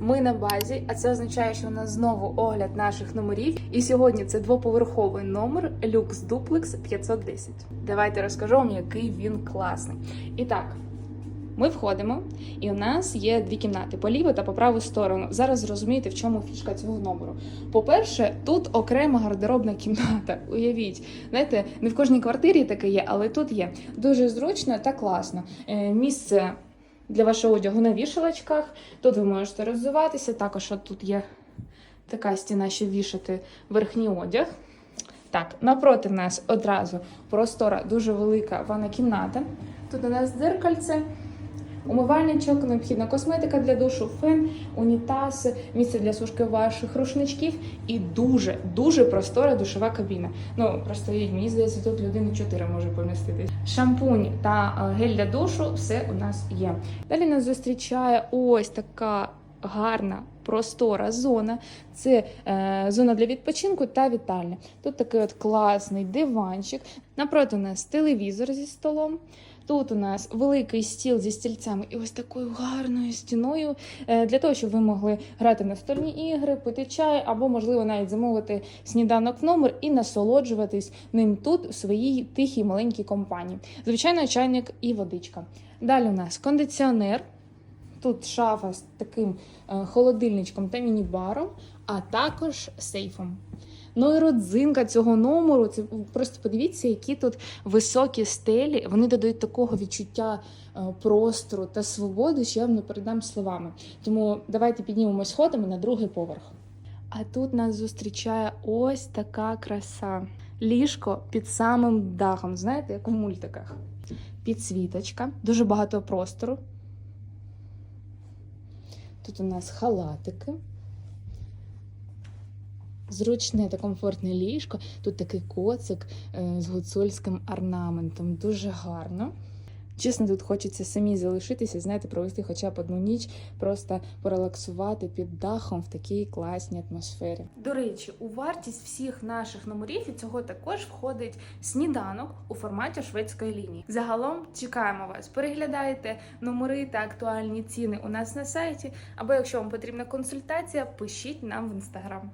Ми на базі, а це означає, що у нас знову огляд наших номерів. І сьогодні це двоповерховий номер Lux Duplex 510. Давайте розкажу вам, який він класний. І так. Ми входимо, і у нас є дві кімнати по ліву та по праву сторону. Зараз зрозумієте, в чому фішка цього номеру. По-перше, тут окрема гардеробна кімната. Уявіть, знаєте, не в кожній квартирі таке є, але тут є дуже зручно та класно. Е, Місце для вашого одягу на вішалочках. Тут ви можете розвиватися. Також от тут є така стіна, щоб вішати верхній одяг. Так, напроти нас одразу простора, дуже велика ванна кімната. Тут у нас дзеркальце, умивальничок, необхідна косметика для душу, фен, унітаз, місце для сушки ваших рушничків і дуже дуже простора душова кабіна. Ну просто мені здається, тут людини 4 може поміститись. Шампунь та е, гель для душу все у нас є. Далі нас зустрічає ось така гарна. Простора зона, це е, зона для відпочинку та вітальня. Тут такий от класний диванчик. Напроти у нас телевізор зі столом. Тут у нас великий стіл зі стільцями і ось такою гарною стіною е, для того, щоб ви могли грати на стольні ігри, пити чай або, можливо, навіть замовити сніданок в номер і насолоджуватись ним тут у своїй тихій маленькій компанії. Звичайно, чайник і водичка. Далі у нас кондиціонер. Тут шафа з таким е, холодильничком та міні-баром, а також сейфом. Ну і родзинка цього номеру. Це просто подивіться, які тут високі стелі. Вони додають такого відчуття е, простору та свободи, що я вам не передам словами. Тому давайте піднімемось сходами на другий поверх. А тут нас зустрічає ось така краса. Ліжко під самим дахом, знаєте, як у мультиках. Підсвіточка, дуже багато простору. Тут у нас халатики. Зручне та комфортне ліжко. Тут такий коцик е, з гуцульським орнаментом. Дуже гарно. Чесно, тут хочеться самі залишитися, знаєте, провести хоча б одну ніч, просто порелаксувати під дахом в такій класній атмосфері. До речі, у вартість всіх наших номерів і цього також входить сніданок у форматі шведської лінії. Загалом чекаємо вас. Переглядайте номери та актуальні ціни у нас на сайті. Або якщо вам потрібна консультація, пишіть нам в інстаграм.